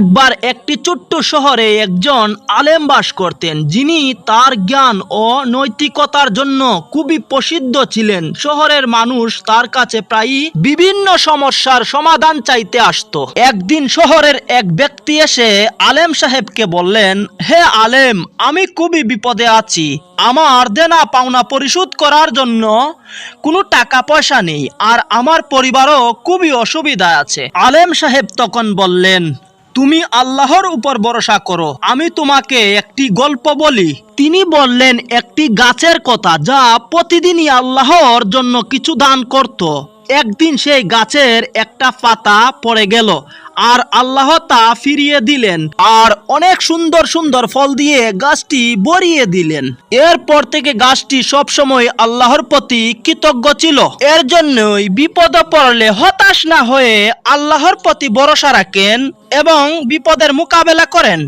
একবার একটি ছোট্ট শহরে একজন আলেম বাস করতেন, যিনি তার জ্ঞান ও নৈতিকতার জন্য খুবই প্রসিদ্ধ ছিলেন। শহরের মানুষ তার কাছে প্রায়ই বিভিন্ন সমস্যার সমাধান চাইতে আসত। একদিন শহরের এক ব্যক্তি এসে আলেম সাহেবকে বললেন, হে আলেম, আমি খুবই বিপদে আছি। আমার দেনা পাওনা পরিশোধ করার জন্য কোনো টাকা পয়সা নেই, আর আমার পরিবারও খুবই অসুবিধা আছে। আলেম সাহেব তখন বললেন তুমি আল্লাহর উপর ভরসা করো। আমি তোমাকে একটি গল্প বলি। তিনি বললেন, একটি গাছের কথা যা প্রতিদিনই আল্লাহর জন্য কিছু দান করত। একদিন সেই গাছের একটা পাতা পড়ে গেল, আর আল্লাহ তা ফিরিয়ে দিলেন, আর অনেক সুন্দর সুন্দর ফল দিয়ে গাছটি বরিয়ে দিলেন। এরপর থেকে গাছটি সবসময় আল্লাহর প্রতি কৃতজ্ঞ ছিল। এর জন্যই বিপদে পড়লে হতাশ না হয়ে আল্লাহর প্রতি ভরসা রাখেন এবং বিপদের মোকাবেলা করেন।